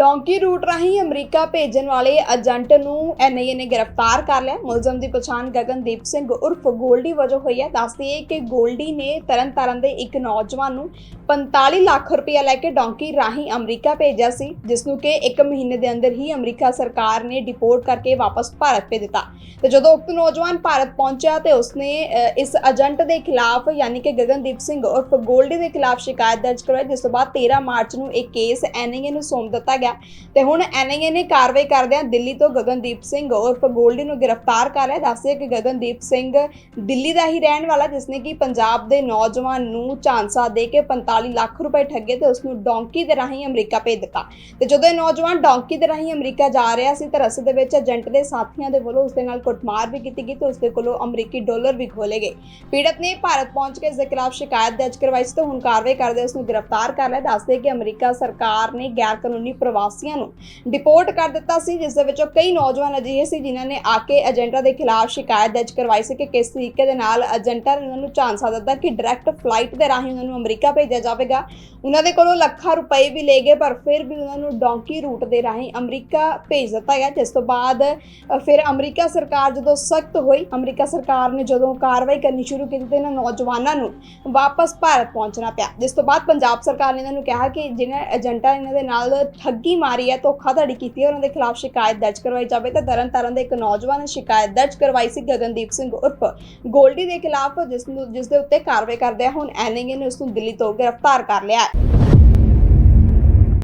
Donkey route ਰਾਹੀਂ America ਭੇਜਣ ਵਾਲੇ ਏਜੰਟ ਨੂੰ ਐਨਆਈਏ ਨੇ ਗ੍ਰਿਫਤਾਰ ਕਰ ਲਿਆ। ਮੁਲਜ਼ਮ ਦੀ ਪਛਾਣ ਗਗਨਦੀਪ ਸਿੰਘ ਉਰਫ ਗੋਲਡੀ ਵਜੋਂ ਹੋਈ ਹੈ। ਦੱਸਦੀ ਹੈ ਕਿ ਗੋਲਡੀ ਨੇ ਤਰਨਤਾਰਨ ਦੇ ਇੱਕ ਨੌਜਵਾਨ ਨੂੰ 45 ਲੱਖ ਰੁਪਇਆ ਲੈ ਕੇ ਡੌਂਕੀ ਰਾਹੀਂ ਅਮਰੀਕਾ ਭੇਜਿਆ ਸੀ, ਜਿਸ ਨੂੰ ਕਿ 1 ਮਹੀਨੇ ਦੇ ਅੰਦਰ ਹੀ ਅਮਰੀਕਾ ਸਰਕਾਰ ਨੇ ਡਿਪੋਰਟ ਕਰਕੇ ਵਾਪਸ ਭਾਰਤ ਭੇਜ ਦਿੱਤਾ। ਤੇ ਜਦੋਂ ਉਕਤ ਨੌਜਵਾਨ ਭਾਰਤ ਪਹੁੰਚਿਆ ਤੇ ਉਸਨੇ ਇਸ ਏਜੰਟ ਦੇ ਖਿਲਾਫ ਯਾਨੀ ਕਿ ਗਗਨਦੀਪ ਸਿੰਘ ਉਰਫ ਗੋਲਡੀ ਦੇ ਖਿਲਾਫ ਸ਼ਿਕਾਇਤ ਦਰਜ ਕਰਵਾਈ, ਜਿਸ ਤੋਂ ਬਾਅਦ 13 ਮਾਰਚ ਨੂੰ ਇਹ ਕੇਸ ਐਨਆਈਏ ਨੂੰ ਸੌਂਪ ਦਿੱਤਾ ਗਿਆ। ਤੇ ਹੁਣ ਐਨਆਈਏ ਨੇ ਕਾਰਵਾਈ ਕਰਦਿਆਂ ਦਿੱਲੀ ਤੋਂ ਗਗਨਦੀਪ ਸਿੰਘ ਉਰਫ ਗੋਲਡੀ ਨੂੰ ਗ੍ਰਿਫਤਾਰ ਕਰ ਲਿਆ। ਦੱਸਿਆ ਕਿ ਗਗਨਦੀਪ ਸਿੰਘ ਦਿੱਲੀ ਦਾ ਹੀ ਰਹਿਣ ਵਾਲਾ ਜਿਸਨੇ ਕਿ ਪੰਜਾਬ ਦੇ ਨੌਜਵਾਨ ਨੂੰ ਝਾਂਸਾ ਦੇ ਕੇ 45 ਲੱਖ ਰੁਪਏ ਠੱਗੇ ਤੇ ਉਸ ਨੂੰ ਡੌਂਕੀ ਦੇ ਰਾਹੀਂ ਅਮਰੀਕਾ ਭੇਜ ਦਿੱਤਾ। ਤੇ ਜਦੋਂ ਇਹ ਨੌਜਵਾਨ ਡੌਂਕੀ ਦੇ ਰਾਹੀਂ ਅਮਰੀਕਾ ਜਾ ਰਿਹਾ ਸੀ, ਤਾਂ ਰਸਤੇ ਦੇ ਵਿੱਚ ਏਜੰਟ ਦੇ ਸਾਥੀਆਂ ਦੇ ਵੱਲੋਂ ਉਸ ਦੇ ਨਾਲ ਕੁੱਟਮਾਰ ਵੀ ਕੀਤੀ ਗਈ ਤੇ ਉਸ ਦੇ ਕੋਲੋਂ ਅਮਰੀਕੀ ਡਾਲਰ ਵੀ ਖੋਲੇ ਗਏ। ਪੀੜਤ ਨੇ ਭਾਰਤ ਪਹੁੰਚ ਕੇ ਇਸ ਦੇ ਖਿਲਾਫ ਸ਼ਿਕਾਇਤ ਦਰਜ ਕਰਵਾਈ ਸੀ, ਤੇ ਹੁਣ ਕਾਰਵਾਈ ਕਰਦੇ ਉਸ ਨੂੰ ਗ੍ਰਿਫਤਾਰ ਕਰ ਲਿਆ। ਦੱਸਦੇ ਕਿ ਅਮਰੀਕਾ ਸਰਕਾਰ ਨੇ ਗੈਰ ਕਾਨੂੰਨੀ ਪ੍ਰਵਾਸੀਆਂ ਨੂੰ ਡਿਪੋਰਟ ਕਰ ਦਿੱਤਾ ਸੀ, ਜਿਸ ਦੇ ਵਿੱਚੋਂ ਕਈ ਨੌਜਵਾਨ ਅਜਿਹੇ ਸੀ ਜਿਨ੍ਹਾਂ ਨੇ ਆ ਕੇ ਏਜੰਟਾਂ ਦੇ ਖਿਲਾਫ ਸ਼ਿਕਾਇਤ ਦਰਜ ਕਰਵਾਈ ਸੀ ਕਿ ਕਿਸ ਤਰੀਕੇ ਦੇ ਨਾਲ ਏਜੰਟਾਂ ਨੇ ਉਹਨਾਂ ਨੂੰ ਝਾਂਸਾ ਦਿੱਤਾ ਕਿ ਡਾਇਰੈਕਟ ਫਲਾਈਟ ਦੇ ਰਾਹੀਂ ਉਹਨਾਂ ਨੂੰ ਅਮਰੀਕਾ ਭੇਜਿਆ ਜਾਵੇਗਾ। ਉਹਨਾਂ ਦੇ ਕੋਲੋਂ ਲੱਖਾਂ ਰੁਪਏ ਵੀ ਲਏ ਗਏ, ਪਰ ਫਿਰ ਵੀ ਉਹਨਾਂ ਨੂੰ ਡੌਂਕੀ ਰੂਟ ਦੇ ਰਾਹੀਂ ਅਮਰੀਕਾ ਭੇਜ ਦਿੱਤਾ ਗਿਆ, ਜਿਸ ਤੋਂ ਬਾਅਦ ਫਿਰ ਅਮਰੀਕਾ ਸਰਕਾਰ ਜਦੋਂ ਸਖਤ ਹੋਈ, ਅਮਰੀਕਾ ਸਰਕਾਰ ਨੇ ਜਦੋਂ ਕਾਰਵਾਈ ਕਰਨੀ ਸ਼ੁਰੂ ਕੀਤੀ ਤੇ ਇਹਨਾਂ ਨੌਜਵਾਨਾਂ ਨੂੰ ਵਾਪਸ ਭਾਰਤ ਪਹੁੰਚਣਾ ਪਿਆ। ਜਿਸ ਤੋਂ ਬਾਅਦ ਪੰਜਾਬ ਸਰਕਾਰ ਨੇ ਇਹਨਾਂ ਨੂੰ ਕਿਹਾ ਕਿ ਜਿਹਨਾਂ ਏਜੰਟਾਂ ਇਹਨਾਂ ਦੇ ਨਾਲ ਠੱਗੀ ਮਾਰੀ ਹੈ? ਧੋਖਾਧੜੀ ਕੀਤੀ ਹੈ। ਉਹਨਾਂ ਦੇ ਖਿਲਾਫ ਸ਼ਿਕਾਇਤ ਦਰਜ ਕਰਵਾਈ ਜਾਵੇ ਤਾਂ ਤਰਨ ਤਾਰਨ ਦੇ ਇੱਕ ਨੌਜਵਾਨ ਨੇ ਸ਼ਿਕਾਇਤ ਦਰਜ ਕਰਵਾਈ ਸੀ ਗਗਨਦੀਪ ਸਿੰਘ ਉਰਫ ਗੋਲਡੀ ਦੇ ਖਿਲਾਫ ਜਿਸ ਨੂੰ ਜਿਸ ਦੇ ਉੱਤੇ ਕਾਰਵਾਈ ਕਰਦੇ ਹੁਣ ਐਨਆਈਏ ਨੇ ਉਸ ਨੂੰ ਦਿੱਲੀ ਤੋਂ ਗ੍ਰਿਫਤਾਰ ਕਰ ਲਿਆ ਹੈ।